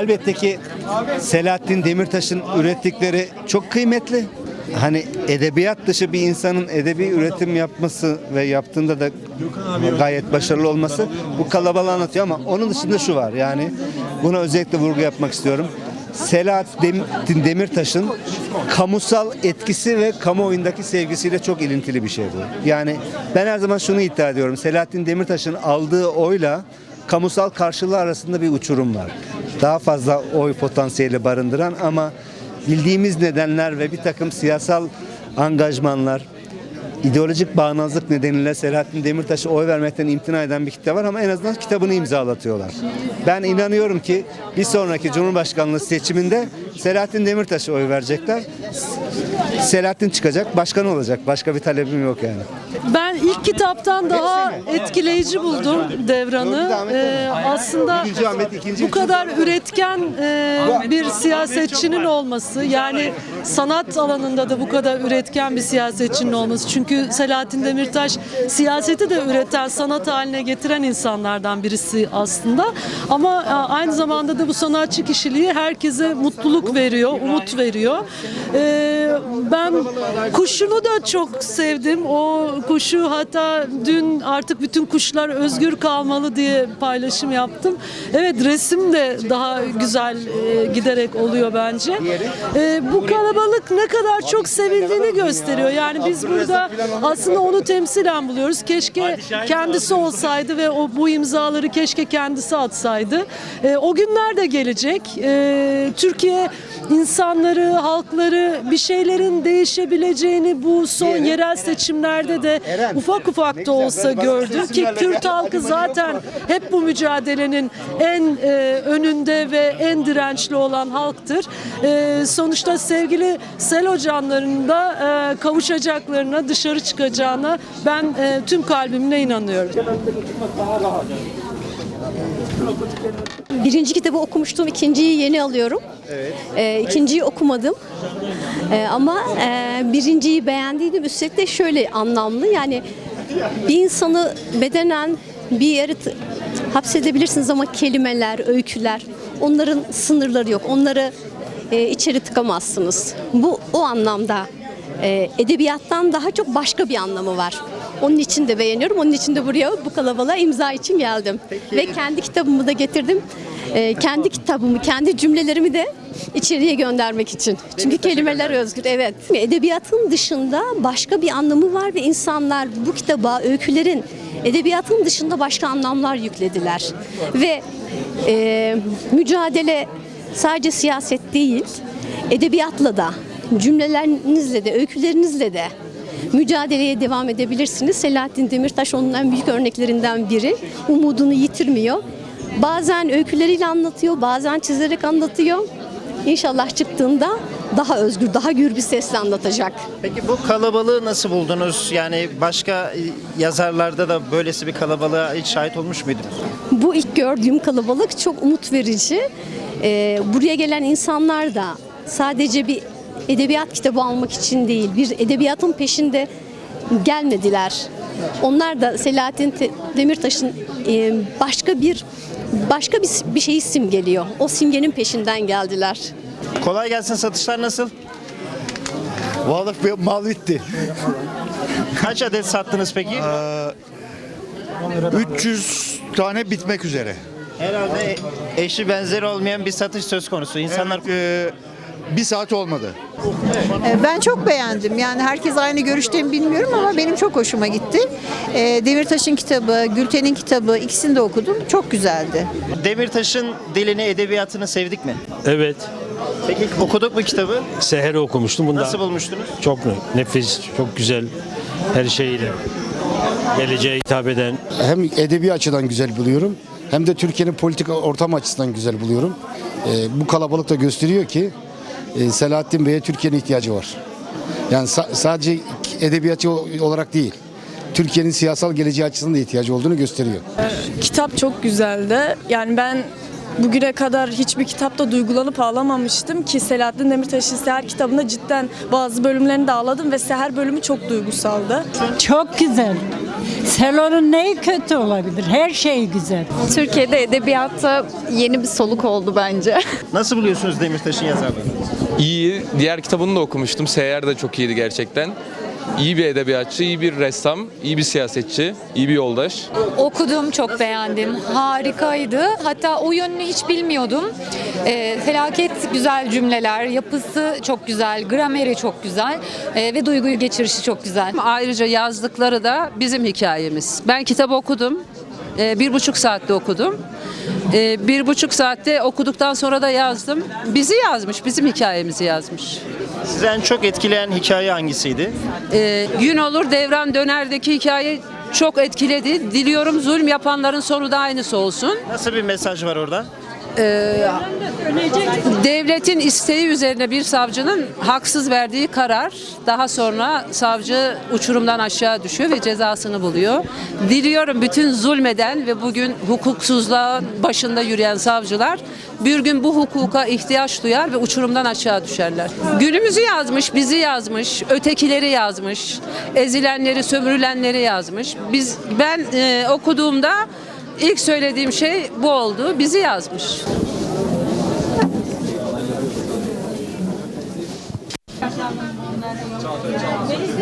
elbette ki Selahattin Demirtaş'ın ürettikleri çok kıymetli. Hani edebiyat dışı bir insanın edebi üretim yapması ve yaptığında da gayet başarılı olması bu kalabalığı anlatıyor ama onun dışında şu var yani buna özellikle vurgu yapmak istiyorum. Selahattin Demirtaş'ın kamusal etkisi ve kamuoyundaki sevgisiyle çok ilintili bir şey bu. Yani ben her zaman şunu iddia ediyorum. Selahattin Demirtaş'ın aldığı oyla kamusal karşılığı arasında bir uçurum var. Daha fazla oy potansiyeli barındıran ama bildiğimiz nedenler ve bir takım siyasal angajmanlar, ideolojik bağnazlık nedeniyle Selahattin Demirtaş'a oy vermekten imtina eden bir kitle var ama en azından kitabını imzalatıyorlar. Ben inanıyorum ki bir sonraki Cumhurbaşkanlığı seçiminde Selahattin Demirtaş'a oy verecekler. Selahattin çıkacak, başkan olacak. Başka bir talebim yok yani. Ben ilk kitaptan daha etkileyici buldum Devran'ı. Ee, aslında bu kadar üretken e, bir siyasetçinin olması, yani sanat alanında da bu kadar üretken bir siyasetçinin olması. Çünkü Selahattin Demirtaş siyaseti de üreten, sanat haline getiren insanlardan birisi aslında. Ama e, aynı zamanda da bu sanatçı kişiliği herkese mutluluk veriyor, umut veriyor. Ee, ben kuşunu da çok sevdim. O kuşu hatta dün artık bütün kuşlar özgür kalmalı diye paylaşım yaptım. Evet resim de daha güzel e, giderek oluyor bence. E, bu kalabalık ne kadar çok sevildiğini gösteriyor. Yani biz burada aslında onu temsilen buluyoruz. Keşke kendisi olsaydı ve o bu imzaları keşke kendisi atsaydı. E, o günler de gelecek. E, Türkiye insanları, halkları bir şeylerin değişebileceğini bu son yerel seçimlerde de ufak ufak da olsa gördü ki Kürt halkı zaten hep bu mücadelenin en e, önünde ve en dirençli olan halktır. E, sonuçta sevgili Sel hocanların da e, kavuşacaklarına, dışarı çıkacağına ben e, tüm kalbimle inanıyorum. Birinci kitabı okumuştum, ikinciyi yeni alıyorum. Evet. ikinciyi okumadım. Ee, ama e, birinciyi beğendiydim. Üstelik de şöyle anlamlı yani bir insanı bedenen bir yere hapsedebilirsiniz ama kelimeler, öyküler onların sınırları yok. Onları e, içeri tıkamazsınız. Bu o anlamda e, edebiyattan daha çok başka bir anlamı var. Onun için de beğeniyorum. Onun için de buraya bu kalabalığa imza için geldim. Ve kendi kitabımı da getirdim. E, kendi kitabımı, kendi cümlelerimi de içeriye göndermek için. Çünkü kelimeler özgür. Evet. Edebiyatın dışında başka bir anlamı var ve insanlar bu kitaba, öykülerin edebiyatın dışında başka anlamlar yüklediler. Ve e, mücadele sadece siyaset değil, edebiyatla da, cümlelerinizle de, öykülerinizle de mücadeleye devam edebilirsiniz. Selahattin Demirtaş onun en büyük örneklerinden biri. Umudunu yitirmiyor. Bazen öyküleriyle anlatıyor, bazen çizerek anlatıyor. İnşallah çıktığında daha özgür, daha gür bir sesle anlatacak. Peki bu kalabalığı nasıl buldunuz? Yani başka yazarlarda da böylesi bir kalabalığa hiç şahit olmuş muydunuz? Bu ilk gördüğüm kalabalık çok umut verici. Ee, buraya gelen insanlar da sadece bir edebiyat kitabı almak için değil, bir edebiyatın peşinde gelmediler. Onlar da Selahattin Demirtaş'ın e, başka bir başka bir, bir şeyi simgeliyor. O simgenin peşinden geldiler. Kolay gelsin satışlar nasıl? Vallahi bir mal bitti. Kaç adet sattınız peki? 300 tane bitmek üzere. Herhalde eşi benzeri olmayan bir satış söz konusu. İnsanlar Ee, bir saat olmadı. Ee, Ben çok beğendim. Yani herkes aynı görüşte mi bilmiyorum ama benim çok hoşuma gitti. Ee, Demirtaş'ın kitabı, Gülten'in kitabı ikisini de okudum. Çok güzeldi. Demirtaş'ın dilini, edebiyatını sevdik mi? Evet. Peki okuduk mu kitabı? Seher'i okumuştum. Bunda Nasıl bulmuştunuz? çok nefis, çok güzel her şeyiyle. Geleceğe hitap eden. hem edebi açıdan güzel buluyorum hem de Türkiye'nin politik ortam açısından güzel buluyorum. Ee, bu kalabalık da gösteriyor ki e, Selahattin Bey'e Türkiye'nin ihtiyacı var. Yani sa- sadece edebiyatçı olarak değil, Türkiye'nin siyasal geleceği açısından da ihtiyacı olduğunu gösteriyor. Kitap çok güzeldi. Yani ben bugüne kadar hiçbir kitapta duygulanıp ağlamamıştım ki Selahattin Demirtaş'ın Seher kitabında cidden bazı bölümlerini de ağladım ve Seher bölümü çok duygusaldı. Çok güzel. Selon'un neyi kötü olabilir? Her şey güzel. Türkiye'de edebiyatta yeni bir soluk oldu bence. Nasıl buluyorsunuz Demirtaş'ın yazarlığını? İyi. Diğer kitabını da okumuştum. Seyyar da çok iyiydi gerçekten. İyi bir edebiyatçı, iyi bir ressam, iyi bir siyasetçi, iyi bir yoldaş. Okudum, çok beğendim. Harikaydı. Hatta o yönünü hiç bilmiyordum. Ee, felaket güzel cümleler, yapısı çok güzel, grameri çok güzel ee, ve duyguyu geçirişi çok güzel. Ayrıca yazdıkları da bizim hikayemiz. Ben kitap okudum. Ee, bir buçuk saatte okudum. Ee, bir buçuk saatte okuduktan sonra da yazdım. Bizi yazmış, bizim hikayemizi yazmış. Sizi en çok etkileyen hikaye hangisiydi? Ee, gün olur devran dönerdeki hikaye çok etkiledi. Diliyorum zulüm yapanların sonu da aynısı olsun. Nasıl bir mesaj var orada? Devletin isteği üzerine bir savcının haksız verdiği karar daha sonra savcı uçurumdan aşağı düşüyor ve cezasını buluyor. Diliyorum bütün zulmeden ve bugün hukuksuzluğa başında yürüyen savcılar bir gün bu hukuka ihtiyaç duyar ve uçurumdan aşağı düşerler. Günümüzü yazmış, bizi yazmış, ötekileri yazmış, ezilenleri, sömürülenleri yazmış. Biz ben e, okuduğumda ilk söylediğim şey bu oldu. Bizi yazmış.